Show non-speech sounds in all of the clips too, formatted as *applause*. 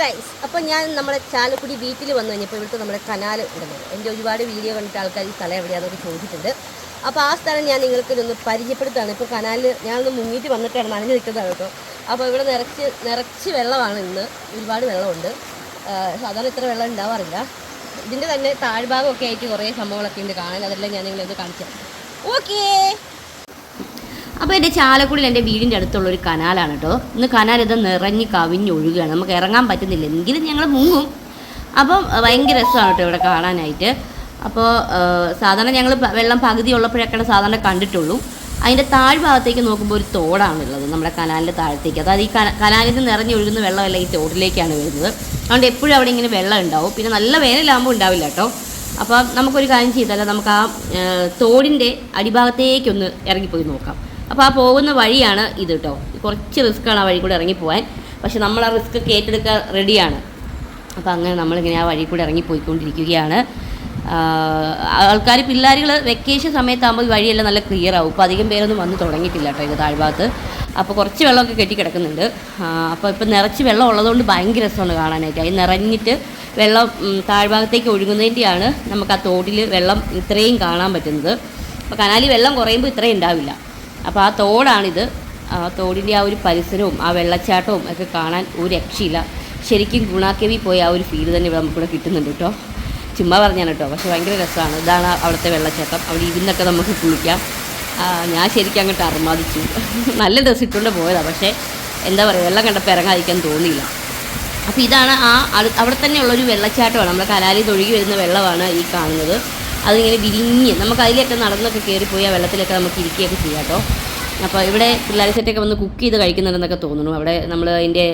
Guys അപ്പോൾ ഞാൻ നമ്മുടെ ചാലക്കുടി വീട്ടിൽ വന്നു കഴിഞ്ഞപ്പോൾ ഇവിടുത്തെ നമ്മുടെ കനാൽ ഉണ്ടല്ലോ എന്റെ ഒരുപാട് വീഡിയോ കണ്ടിട്ട് ആൾക്കാർ ഈ സ്ഥലം എവിടെയാണെന്നൊക്കെ ചോദിച്ചിട്ടുണ്ട്. അപ്പോൾ ആ സ്ഥലം ഞാൻ നിങ്ങൾക്ക് ഇതൊന്ന് പരിചയപ്പെടുത്താണ് ഇപ്പോൾ കനാലിൽ ഞാനൊന്ന് മുങ്ങിയിട്ട് വന്നിട്ടാണ് നനഞ്ഞു നിൽക്കുന്നതാണ് കേട്ടോ. അപ്പോൾ ഇവിടെ നിറച്ച് നിറച്ച് വെള്ളമാണ് ഇന്ന്. ഒരുപാട് വെള്ളമുണ്ട്. സാധാരണ ഇത്ര വെള്ളം ഉണ്ടാവാറില്ല. ഇതിന്റെ തന്നെ താഴ്ഭാഗമൊക്കെ ആയിട്ട് കുറേ സംഭവങ്ങളൊക്കെ ഉണ്ട് കാണാൻ. അതെല്ലാം ഞാൻ നിങ്ങളത് കാണിച്ചു ഓക്കേ അപ്പോൾ എന്റെ ചാലക്കുടിയിൽ എന്റെ വീടിന്റെ അടുത്തുള്ള ഒരു കനാലാണ് കേട്ടോ ഇന്ന് കനാൽ ഇത് നിറഞ്ഞ് കവിഞ്ഞൊഴുകുകയാണ് നമുക്ക് ഇറങ്ങാൻ പറ്റുന്നില്ല. എങ്കിലും ഞങ്ങൾ മുങ്ങും. അപ്പം ഭയങ്കര രസമാണ് കേട്ടോ ഇവിടെ കാണാനായിട്ട്. അപ്പോൾ സാധാരണ ഞങ്ങൾ വെള്ളം പകുതി ഉള്ളപ്പോഴൊക്കെയാണ് സാധാരണ കണ്ടിട്ടുള്ളൂ. അതിന്റെ താഴ്ഭാഗത്തേക്ക് നോക്കുമ്പോൾ ഒരു തോടാണുള്ളത് നമ്മുടെ കനാലിന്റെ താഴത്തേക്ക്. അതായത് ഈ കനാലിൽ നിറഞ്ഞൊഴുകുന്ന വെള്ളമല്ല ഈ തോടിലേക്കാണ് വരുന്നത്. അതുകൊണ്ട് എപ്പോഴും അവിടെ ഇങ്ങനെ വെള്ളം ഉണ്ടാവും. പിന്നെ നല്ല വേനലാകുമ്പോൾ ഉണ്ടാവില്ല കേട്ടോ അപ്പോൾ നമുക്കൊരു കാര്യം ചെയ്താലോ നമുക്ക് ആ തോടിന്റെ അടിഭാഗത്തേക്കൊന്ന് ഇറങ്ങിപ്പോയി നോക്കാം. അപ്പോൾ ആ പോകുന്ന വഴിയാണ് ഇത് കേട്ടോ കുറച്ച് റിസ്ക്കാണ് ആ വഴി കൂടെ ഇറങ്ങിപ്പോവാൻ. പക്ഷെ നമ്മൾ ആ റിസ്ക് ഒക്കെ ഏറ്റെടുക്കാൻ റെഡിയാണ്. അപ്പോൾ അങ്ങനെ നമ്മളിങ്ങനെ ആ വഴി കൂടെ ഇറങ്ങിപ്പോയിക്കൊണ്ടിരിക്കുകയാണ്. ആൾക്കാർ പിള്ളേരുകൾ വെക്കേഷൻ സമയത്താകുമ്പോൾ ഈ വഴിയെല്ലാം നല്ല ക്ലിയർ ആവും. ഇപ്പോൾ അധികം പേരൊന്നും വന്ന് തുടങ്ങിയിട്ടില്ല കേട്ടോ ഇത് താഴ്ഭാഗത്ത്. അപ്പോൾ കുറച്ച് വെള്ളമൊക്കെ കെട്ടി കിടക്കുന്നുണ്ട്. അപ്പോൾ ഇപ്പോൾ നിറച്ച് വെള്ളം ഉള്ളതുകൊണ്ട് ഭയങ്കര രസമാണ് കാണാനായിട്ട്. അത് നിറഞ്ഞിട്ട് വെള്ളം താഴ്ഭാഗത്തേക്ക് ഒഴുകുന്നതിന്റെയാണ് നമുക്ക് ആ തോട്ടിൽ വെള്ളം ഇത്രയും കാണാൻ പറ്റുന്നത്. അപ്പോൾ കനാലിൽ വെള്ളം കുറയുമ്പോൾ ഇത്രയും ഉണ്ടാവില്ല. അപ്പോൾ ആ തോടാണിത്. ആ തോടിന്റെ ആ ഒരു പരിസരവും ആ വെള്ളച്ചാട്ടവും ഒക്കെ കാണാൻ ഒരു രക്ഷയില്ല. ശരിക്കും ഗുണാക്കേവി പോയി ആ ഒരു ഫീൽ തന്നെ ഇവിടെ നമുക്കിവിടെ കിട്ടുന്നുണ്ട് കേട്ടോ. ചുമ്മാ പറഞ്ഞാണ് കേട്ടോ പക്ഷെ ഭയങ്കര രസമാണ്. ഇതാണ് അവിടുത്തെ വെള്ളച്ചാട്ടം. അവിടെ ഇരുന്നൊക്കെ നമുക്ക് കുളിക്കാം. ഞാൻ ശരിക്കും അങ്ങോട്ട് അർമാദിച്ചു. *laughs* നല്ല ഡ്രസ്സ് ഇട്ടുകൊണ്ട് പോയതാണ് പക്ഷേ എന്താ പറയുക വെള്ളം കണ്ടപ്പോൾ ഇറങ്ങാതിരിക്കാൻ തോന്നിയില്ല. അപ്പോൾ ഇതാണ് ആ അവിടെ തന്നെയുള്ളൊരു വെള്ളച്ചാട്ടമാണ്. നമ്മുടെ കലാലിൽ ഒഴുകി വരുന്ന വെള്ളമാണ് ഈ കാണുന്നത്. അതിങ്ങനെ വിരിഞ്ഞ് നമുക്ക് അതിലൊക്കെ നടന്നൊക്കെ കയറിപ്പോയി ആ വെള്ളത്തിലൊക്കെ നമുക്ക് ഇരിക്കുകയൊക്കെ ചെയ്യാം കേട്ടോ. അപ്പോൾ ഇവിടെ പിള്ളേർ സെറ്റൊക്കെ വന്ന് കുക്ക് ചെയ്ത് കഴിക്കുന്നുണ്ടെന്നൊക്കെ തോന്നുന്നു. അവിടെ നമ്മൾ അതിന്റെ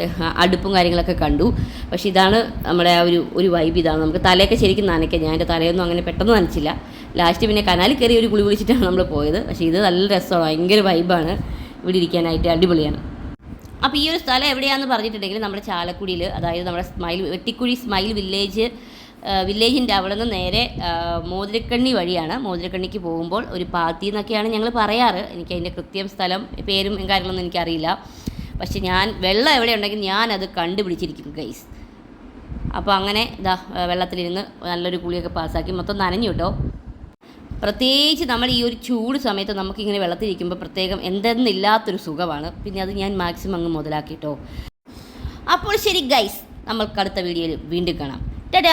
അടുപ്പും കാര്യങ്ങളൊക്കെ കണ്ടു. പക്ഷേ ഇതാണ് നമ്മുടെ ആ ഒരു ഒരു വൈബ് ഇതാണ്. നമുക്ക് തലയൊക്കെ ശരിക്കും നനയ്ക്കാം. ഞാൻ എന്റെ തലയൊന്നും അങ്ങനെ പെട്ടെന്ന് നനച്ചില്ല. ലാസ്റ്റ് പിന്നെ കനാലിൽ കയറി ഒരു കുളി കുളിച്ചിട്ടാണ് നമ്മൾ പോയത്. പക്ഷേ ഇത് നല്ല രസമാണ്. ഭയങ്കര വൈബാണ് ഇവിടെ ഇരിക്കാനായിട്ട് അടിപൊളിയാണ്. അപ്പോൾ ഈ ഒരു സ്ഥലം എവിടെയാണെന്ന് പറഞ്ഞിട്ടുണ്ടെങ്കിൽ നമ്മുടെ ചാലക്കുടിയിൽ അതായത് നമ്മുടെ സ്മൈൽ വെട്ടിക്കുഴി സ്മൈൽ വില്ലേജ് വില്ലേജിന്റെ അവിടെ നിന്ന് നേരെ മോതിരക്കണ്ണി വഴിയാണ്. മോതിരക്കണ്ണിക്ക് പോകുമ്പോൾ ഒരു പാത്തി എന്നൊക്കെയാണ് ഞങ്ങൾ പറയാറ്. എനിക്ക് അതിന്റെ കൃത്യം സ്ഥലം പേരും കാര്യങ്ങളൊന്നും എനിക്കറിയില്ല. പക്ഷെ ഞാൻ വെള്ളം എവിടെ ഉണ്ടെങ്കിൽ ഞാനത് കണ്ടുപിടിച്ചിരിക്കും ഗൈസ് അപ്പോൾ അങ്ങനെ ഇതാ വെള്ളത്തിലിരുന്ന് നല്ലൊരു കുളിയൊക്കെ പാസ്സാക്കി മൊത്തം നനഞ്ഞു കേട്ടോ. പ്രത്യേകിച്ച് നമ്മൾ ഈ ഒരു ചൂട് സമയത്ത് നമുക്കിങ്ങനെ വെള്ളത്തിലിരിക്കുമ്പോൾ പ്രത്യേകം എന്തെന്നില്ലാത്തൊരു സുഖമാണ്. പിന്നെ അത് ഞാൻ മാക്സിമം അങ്ങ് മുതലാക്കിട്ടോ അപ്പോൾ ശരി ഗൈസ് നമ്മൾക്ക് അടുത്ത വീഡിയോയിൽ വീണ്ടും കാണാം. 掉掉